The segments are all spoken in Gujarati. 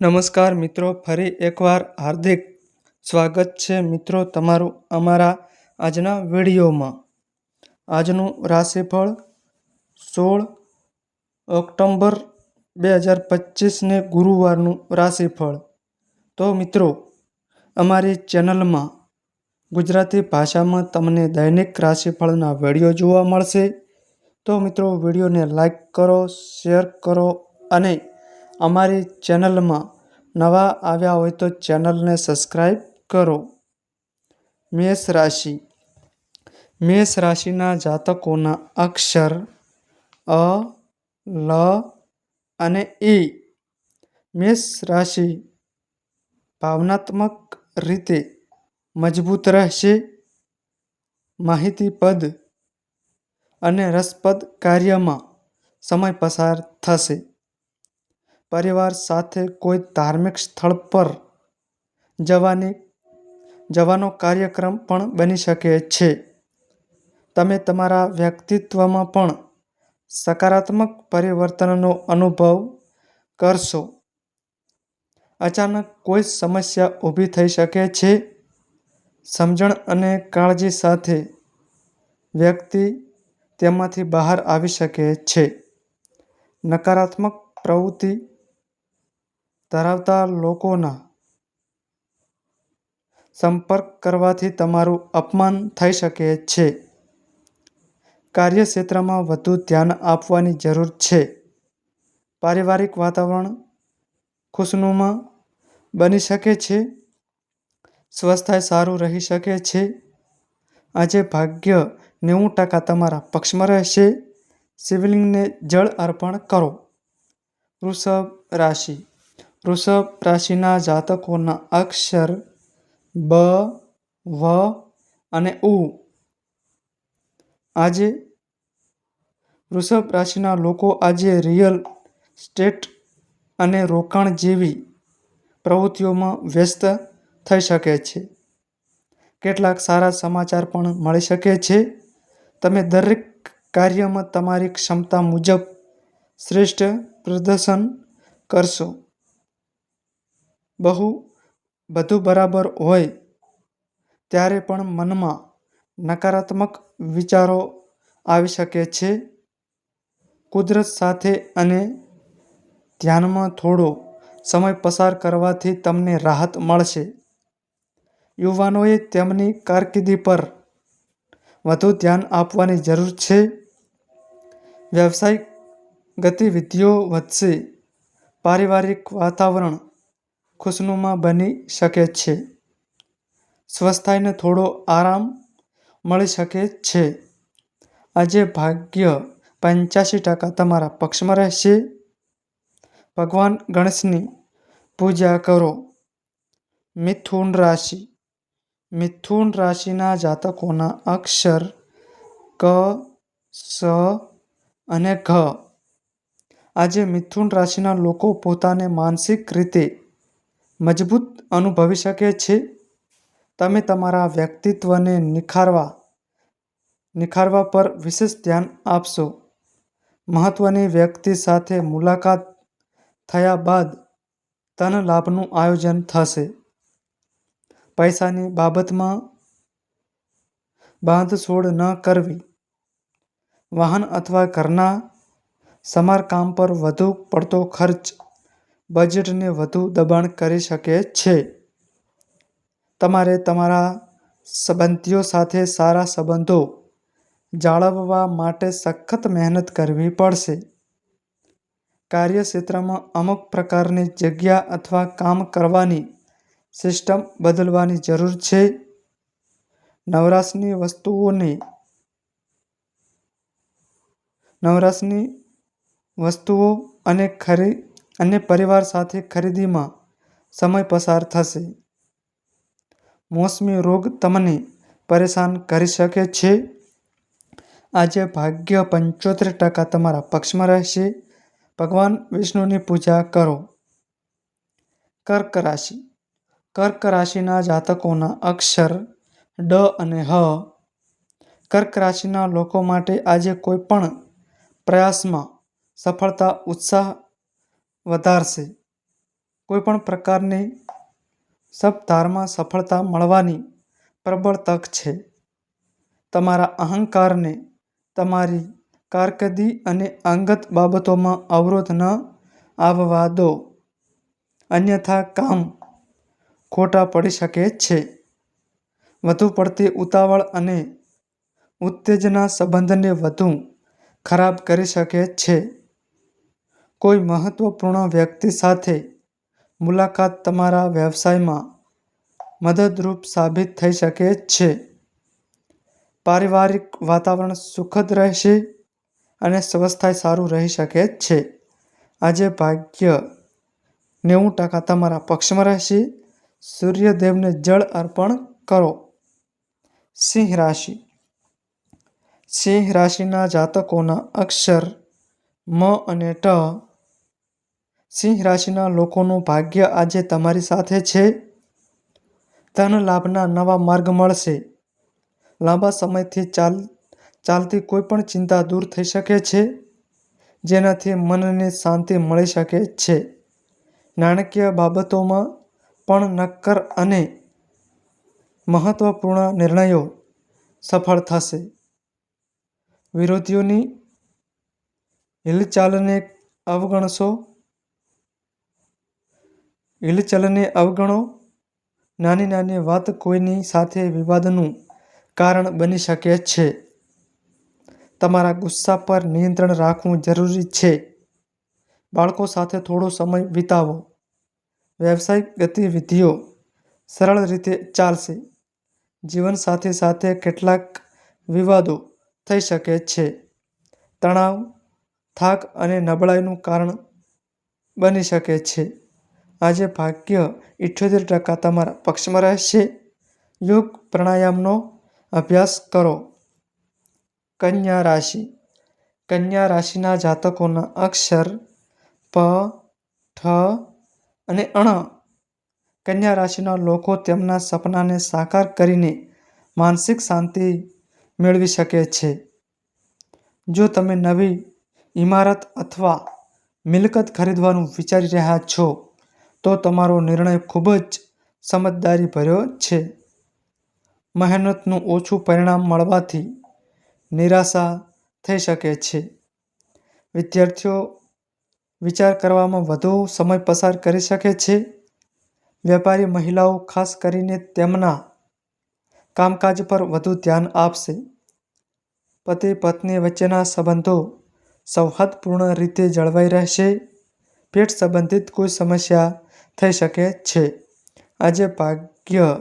નમસ્કાર મિત્રો, ફરી એકવાર હાર્દિક સ્વાગત છે મિત્રો તમારું અમારા આજના વિડીયોમાં. આજનું રાશિફળ સોળ ઓક્ટોબર બે હજાર પચીસને ગુરુવારનું રાશિફળ. તો મિત્રો, અમારી ચેનલમાં ગુજરાતી ભાષામાં તમને દૈનિક રાશિફળના વીડિયો જોવા મળશે. તો મિત્રો, વિડીયોને લાઈક કરો, શેર કરો અને અમારી ચેનલમાં નવા આવ્યા હોય તો ચેનલને સબસ્ક્રાઈબ કરો. મેષ રાશિ. મેષ રાશિના જાતકોના અક્ષર અ, લ અને ઈ મેષ રાશિ ભાવનાત્મક રીતે મજબૂત રહેશે. માહિતીપદ અને રસપ્રદ કાર્યમાં સમય પસાર થશે. પરિવાર સાથે કોઈ ધાર્મિક સ્થળ પર જવાની, જવાનો કાર્યક્રમ પણ બની શકે છે. તમે તમારા વ્યક્તિત્વમાં પણ સકારાત્મક પરિવર્તનનો અનુભવ કરશો. અચાનક કોઈ સમસ્યા ઊભી થઈ શકે છે. સમજણ અને કાળજી સાથે વ્યક્તિ તેમાંથી બહાર આવી શકે છે. નકારાત્મક પ્રવૃત્તિ ધરાવતા લોકોના સંપર્ક કરવાથી તમારું અપમાન થઈ શકે છે. કાર્યક્ષેત્રમાં વધુ ધ્યાન આપવાની જરૂર છે. પારિવારિક વાતાવરણ ખુશનુમા બની શકે છે. સ્વસ્થાય સારું રહી શકે છે. આજે ભાગ્ય નેવું ટકા તમારા પક્ષમાં રહેશે. શિવલિંગને જળ અર્પણ કરો. વૃષભ રાશિ. વૃષભ રાશિના જાતકોના અક્ષર બ, વ અને ઉ. આજે વૃષભ રાશિના લોકો આજે રિયલ સ્ટેટ અને રોકાણ જેવી પ્રવૃત્તિઓમાં વ્યસ્ત થઈ શકે છે. કેટલાક સારા સમાચાર પણ મળી શકે છે. તમે દરેક કાર્યમાં તમારી ક્ષમતા મુજબ શ્રેષ્ઠ પ્રદર્શન કરશો. બહુ બધું બરાબર હોય, ત્યારે પણ મનમાં નકારાત્મક વિચારો આવી શકે છે. કુદરત સાથે અને ધ્યાનમાં થોડો સમય પસાર કરવાથી તમને રાહત મળશે. યુવાનોએ તેમની કારકિર્દી પર વધુ ધ્યાન આપવાની જરૂર છે. વ્યવસાયિક ગતિવિધિઓ વધશે. પારિવારિક વાતાવરણ ખુશનુમા બની શકે છે. સ્વાસ્થ્યને થોડો આરામ મળી શકે છે. આજે ભાગ્ય પંચ્યાસી ટકા તમારા પક્ષમાં રહેશે. ભગવાન ગણેશની પૂજા કરો. મિથુન રાશિ. મિથુન રાશિના જાતકોના અક્ષર ક, સ અને ઘ. આજે મિથુન રાશિના લોકો પોતાને માનસિક રીતે મજબૂત અનુભવી શકે છે. તમે તમારા વ્યક્તિત્વને નિખારવા નિખારવા પર વિશેષ ધ્યાન આપશો. મહત્વની વ્યક્તિ સાથે મુલાકાત થયા બાદ ધન લાભનું આયોજન થશે. પૈસાની બાબતમાં બાંધછોડ ન કરવી. વાહન અથવા ઘરના સમારકામ પર વધુ પડતો ખર્ચ બજેટને વધુ દબાણ કરી શકે છે. તમારે તમારા સંબંધીઓ સાથે સારા સંબંધો જાળવવા માટે સખત મહેનત કરવી પડશે. કાર્યક્ષેત્રમાં અમુક પ્રકારની જગ્યા અથવા કામ કરવાની સિસ્ટમ બદલવાની જરૂર છે. નવરાશની વસ્તુઓની નવરાશની વસ્તુઓ અને ખરી અને પરિવાર સાથે ખરીદીમાં સમય પસાર થશે. મોસમી રોગ તમને પરેશાન કરી શકે છે. આજે ભાગ્ય પંચોતેર ટકા તમારા પક્ષમાં રહેશે. ભગવાન વિષ્ણુની પૂજા કરો. કર્ક રાશિ. કર્ક રાશિના જાતકોના અક્ષર ડ અને હ. કર્ક રાશિના લોકો માટે આજે કોઈ પણ પ્રયાસમાં સફળતા, ઉત્સાહ વધારશે. કોઈપણ પ્રકારની સબધારમાં સફળતા મળવાની પ્રબળ તક છે. તમારા અહંકારને તમારી કારકિર્દી અને અંગત બાબતોમાં અવરોધ ન આવવા દો. અન્યથા કામ ખોટા પડી શકે છે. વધુ પડતી ઉતાવળ અને ઉત્તેજના સંબંધને વધુ ખરાબ કરી શકે છે. કોઈ મહત્વપૂર્ણ વ્યક્તિ સાથે મુલાકાત તમારા વ્યવસાયમાં મદદરૂપ સાબિત થઈ શકે છે. પારિવારિક વાતાવરણ સુખદ રહેશે અને સ્વસ્થાય સારું રહી શકે છે. આજે ભાગ્ય નેવું ટકા તમારા પક્ષમાં રહેશે. સૂર્યદેવને જળ અર્પણ કરો. સિંહ રાશિ. સિંહ રાશિના જાતકોના અક્ષર મ અને ટ સિંહ રાશિના લોકોનું ભાગ્ય આજે તમારી સાથે છે. ધન લાભના નવા માર્ગ મળશે. લાંબા સમયથી ચાલ, ચાલતી કોઈપણ ચિંતા દૂર થઈ શકે છે, જેનાથી મનને શાંતિ મળી શકે છે. નાણાકીય બાબતોમાં પણ નક્કર અને મહત્વપૂર્ણ નિર્ણયો સફળ થશે. વિરોધીઓની હિલચાલને અવગણશો. હિલચાલને અવગણો. નાની નાની વાત કોઈની સાથે વિવાદનું કારણ બની શકે છે. તમારા ગુસ્સા પર નિયંત્રણ રાખવું જરૂરી છે. બાળકો સાથે થોડો સમય વિતાવો. વ્યવસાયિક ગતિવિધિઓ સરળ રીતે ચાલશે. જીવનસાથી સાથે કેટલાક વિવાદો થઈ શકે છે. તણાવ, થાક અને નબળાઈનું કારણ બની શકે છે. આજે ભાગ્ય ઇઠ્યોતેર ટકા તમારા પક્ષમાં રહેશે. યોગ પ્રાણાયામનો અભ્યાસ કરો. કન્યા રાશિ. કન્યા રાશિના જાતકોના અક્ષર પ, ઠ અને અણ. કન્યા રાશિના લોકો તેમના સપનાને સાકાર કરીને માનસિક શાંતિ મેળવી શકે છે. જો તમે નવી ઇમારત અથવા મિલકત ખરીદવાનું વિચારી રહ્યા છો તો તમારો નિર્ણય ખૂબ જ સમજદારીભર્યો છે. મહેનતનું ઓછું પરિણામ મળવાથી નિરાશા થઈ શકે છે. વિદ્યાર્થીઓ વિચાર કરવામાં વધુ સમય પસાર કરી શકે છે. વેપારી મહિલાઓ ખાસ કરીને તેમના કામકાજ પર વધુ ધ્યાન આપશે. પતિ પત્ની વચ્ચેના સંબંધો સૌહાર્દપૂર્ણ રીતે જળવાઈ રહેશે. પેટ સંબંધિત કોઈ સમસ્યા થઈ શકે છે. આજે ભાગ્ય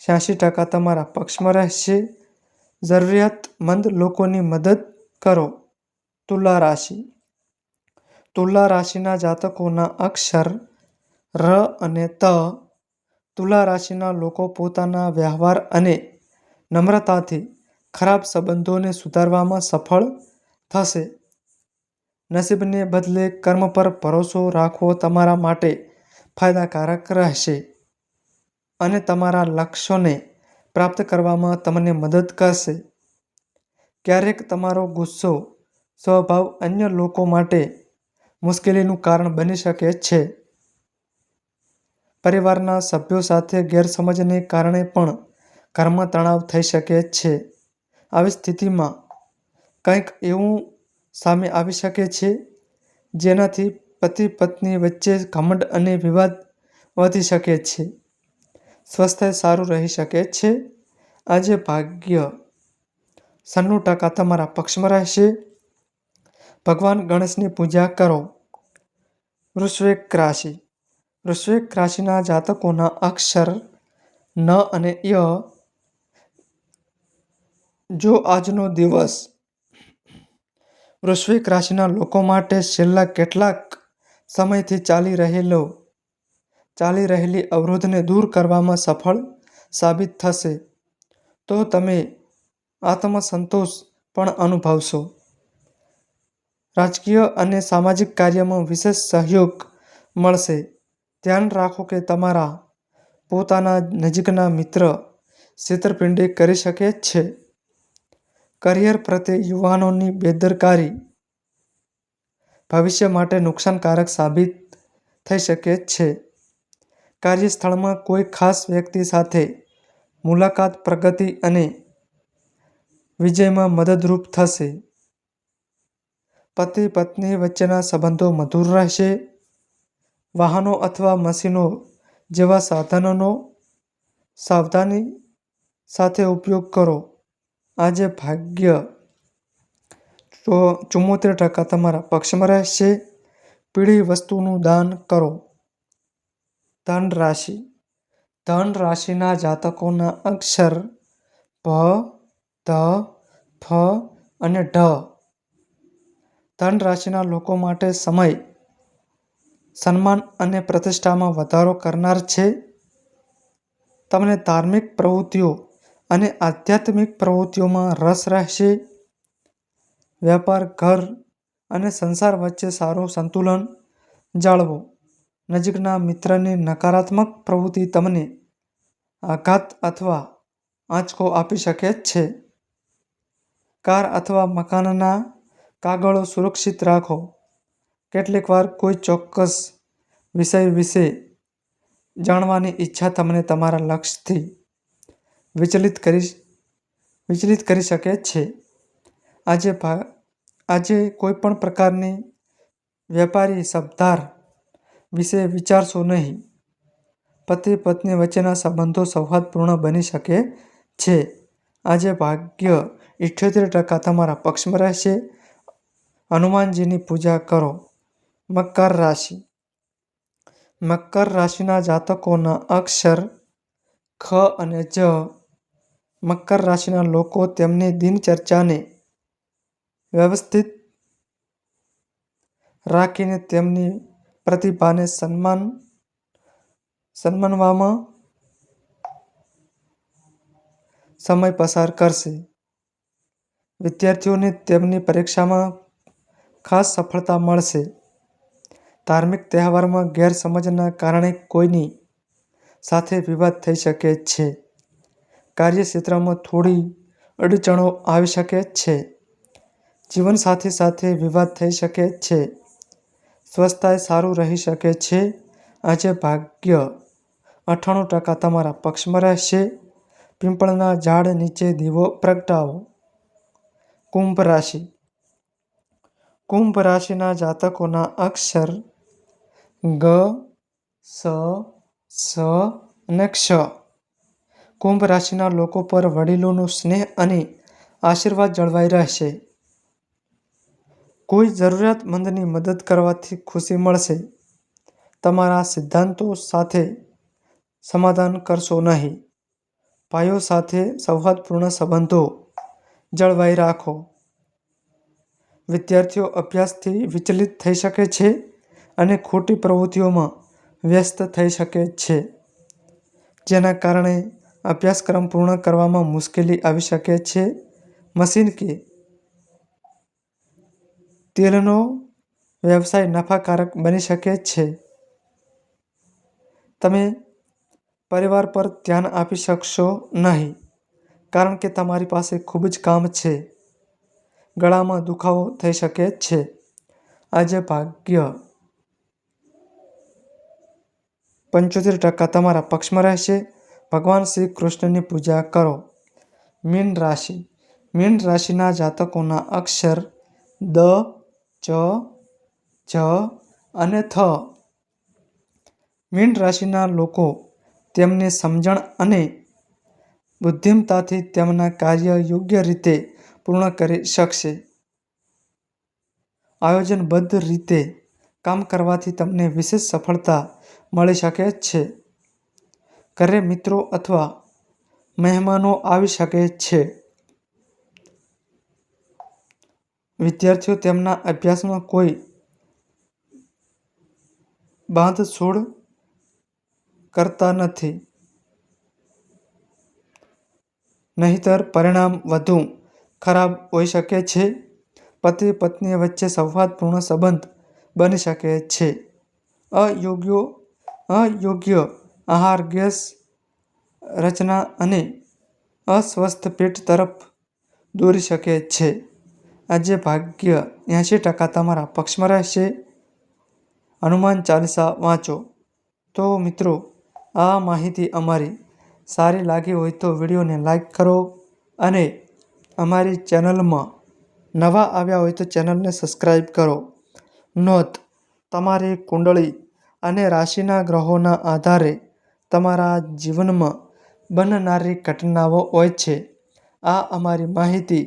છ્યાસી ટકા તમારા પક્ષમાં રહેશે. જરૂરિયાતમંદ લોકોની મદદ કરો. તુલા રાશિ. તુલા રાશિના જાતકોના અક્ષર ર અને ત. તુલા રાશિના લોકો પોતાના વ્યવહાર અને નમ્રતાથી ખરાબ સંબંધોને સુધારવામાં સફળ થશે. નસીબને બદલે કર્મ પર ભરોસો રાખવો તમારા માટે ફાયદાકારક રહેશે. અને તમારા લક્ષ્યોને પ્રાપ્ત કરવામાં તમને મદદ કરશે. ક્યારેક તમારો ગુસ્સો, સ્વભાવ અન્ય લોકો માટે મુશ્કેલીનું કારણ બની શકે છે. પરિવારના સભ્યો સાથે ગેરસમજને કારણે પણ ઘરમાં તણાવ થઈ શકે છે. આવી સ્થિતિમાં કંઈક એવું સામે આવી શકે છે, જેનાથી પતિ પત્ની વચ્ચે ઘમંડ અને વિવાદ વધી શકે છે. સ્વાસ્થ્ય સારું રહી શકે છે. આજે ભાગ્ય સન્નું ટકા તમારા પક્ષમાં રહેશે. ભગવાન ગણેશની પૂજા કરો. વૃશ્ચિક રાશિ. વૃશ્ચિક રાશિના જાતકોના અક્ષર ન અને ય જો આજનો દિવસ વૃશ્વિક રાશિના લોકો માટે છેલ્લા કેટલાક સમયથી ચાલી રહેલો, ચાલી રહેલી અવરોધને દૂર કરવામાં સફળ સાબિત થશે. તો તમે આત્મસંતોષ પણ અનુભવશો. રાજકીય અને સામાજિક કાર્યમાં વિશેષ સહયોગ મળશે. ધ્યાન રાખો કે તમારા પોતાના નજીકના મિત્ર છેતરપિંડી કરી શકે છે. કરિયર પ્રત્યે યુવાનોની બેદરકારી ભવિષ્ય માટે નુકસાનકારક સાબિત થઈ શકે છે. કાર્યસ્થળમાં કોઈ ખાસ વ્યક્તિ સાથે મુલાકાત, પ્રગતિ અને વિજયમાં મદદરૂપ થશે. પતિ પત્ની વચ્ચેના સંબંધો મધુર રહેશે. વાહનો અથવા મશીનો જેવા સાધનોનો સાવધાની સાથે ઉપયોગ કરો. આજે ભાગ્ય ચુમ્મોતેર ટકા તમારા પક્ષમાં રહેશે. પીળી વસ્તુનું દાન કરો. ધન રાશિ ધન રાશિના જાતકોના અક્ષર ભ ધ, ફ અને ઢ. ધન રાશિના લોકો માટે સમય, સન્માન અને પ્રતિષ્ઠામાં વધારો કરનાર છે. તમને ધાર્મિક પ્રવૃત્તિઓ અને આધ્યાત્મિક પ્રવૃત્તિઓમાં રસ રહેશે. વેપાર, ઘર અને સંસાર વચ્ચે સારું સંતુલન જાળવો. નજીકના મિત્રની નકારાત્મક પ્રવૃત્તિ તમને આઘાત અથવા આંચકો આપી શકે છે. કાર અથવા મકાનના કાગળો સુરક્ષિત રાખો. કેટલીકવાર કોઈ ચોક્કસ વિષય વિશે જાણવાની ઈચ્છા તમને તમારા લક્ષ્યથી વિચલિત કરી શકે છે. આજે ભા, આજે કોઈપણ પ્રકારની વ્યાપારી શબ્દાર વિશે વિચારશો નહીં. પતિ પત્ની વચ્ચેના સંબંધો સૌહાર્દપૂર્ણ બની શકે છે. આજે ભાગ્ય ઇઠ્યોતેર ટકા તમારા પક્ષમાં રહેશે. હનુમાનજીની પૂજા કરો. મકર રાશિ. મકર રાશિના જાતકોના અક્ષર ખ અને જ. મકર રાશિના લોકો તેમની દિનચર્યાને વ્યવસ્થિત રાખીને તેમની પ્રતિભાને સન્માન, સન્માનવામાં સમય પસાર કરશે. વિદ્યાર્થીઓને તેમની પરીક્ષામાં ખાસ સફળતા મળશે. ધાર્મિક તહેવારમાં ગેરસમજના કારણે કોઈની સાથે વિવાદ થઈ શકે છે. કાર્યક્ષેત્રમાં થોડી અડચણો આવી શકે છે. જીવનસાથી સાથે વિવાદ થઈ શકે છે. સ્વાસ્થ્ય સારું રહી શકે છે. આજે ભાગ્ય અઠ્ઠાણું ટકા તમારા પક્ષમાં રહેશે. પિંપળના ઝાડ નીચે દીવો પ્રગટાવો. કુંભ રાશિ. કુંભ રાશિના જાતકોના અક્ષર ગ, સ સ અને ક્ષ. કુંભ રાશિના લોકો પર વડીલોનો સ્નેહ અને આશીર્વાદ જળવાઈ રહેશે. કોઈ જરૂરિયાતમંદની મદદ કરવાથી ખુશી મળશે. તમારા સિદ્ધાંતો સાથે સમાધાન કરશો નહીં. ભાઈઓ સાથે સૌહાર્દપૂર્ણ સંબંધો જળવાઈ રાખો. વિદ્યાર્થીઓ અભ્યાસથી વિચલિત થઈ શકે છે અને ખોટી પ્રવૃત્તિઓમાં વ્યસ્ત થઈ શકે છે, જેના કારણે અભ્યાસક્રમ પૂર્ણ કરવામાં મુશ્કેલી આવી શકે છે. મશીન કે તેલનો વ્યવસાય નફાકારક બની શકે છે. તમે પરિવાર પર ધ્યાન આપી શકશો નહીં, કારણ કે તમારી પાસે ખૂબ જ કામ છે. ગળામાં દુખાવો થઈ શકે છે. આજે ભાગ્ય પંચોતેર ટકા તમારા પક્ષમાં રહેશે. ભગવાન શ્રી કૃષ્ણની પૂજા કરો. મીન રાશિ. મીન રાશિના જાતકોના અક્ષર દ ચ, જ અને થ. મીન રાશિના લોકો તેમની સમજણ અને બુદ્ધિમતાથી તેમના કાર્ય યોગ્ય રીતે પૂર્ણ કરી શકશે. આયોજનબદ્ધ રીતે કામ કરવાથી તમને વિશેષ સફળતા મળી શકે છે. ઘરે મિત્રો અથવા મહેમાનો આવી શકે છે. વિદ્યાર્થીઓ તેમના અભ્યાસમાં કોઈ બાંધછોડ કરતા નથી. નહીંતર પરિણામ વધુ ખરાબ હોઈ શકે છે. પતિ પત્ની વચ્ચે સંવાદપૂર્ણ સંબંધ બની શકે છે. અયોગ્ય આહાર, ગેસ, રચના અને અસ્વસ્થ પેટ તરફ દોરી શકે છે. આજે ભાગ્ય એંશી ટકા તમારા પક્ષમાં રહેશે. હનુમાન ચાલીસા વાંચો. તો મિત્રો, આ માહિતી અમારી સારી લાગી હોય તો વિડીયોને લાઈક કરો અને અમારી ચેનલમાં નવા આવ્યા હોય તો ચેનલને સબસ્ક્રાઈબ કરો. નોંધ, તમારી કુંડળી અને રાશિના ગ્રહોના આધારે તમારા જીવનમાં બનનારી ઘટનાઓ હોય છે. આ અમારી માહિતી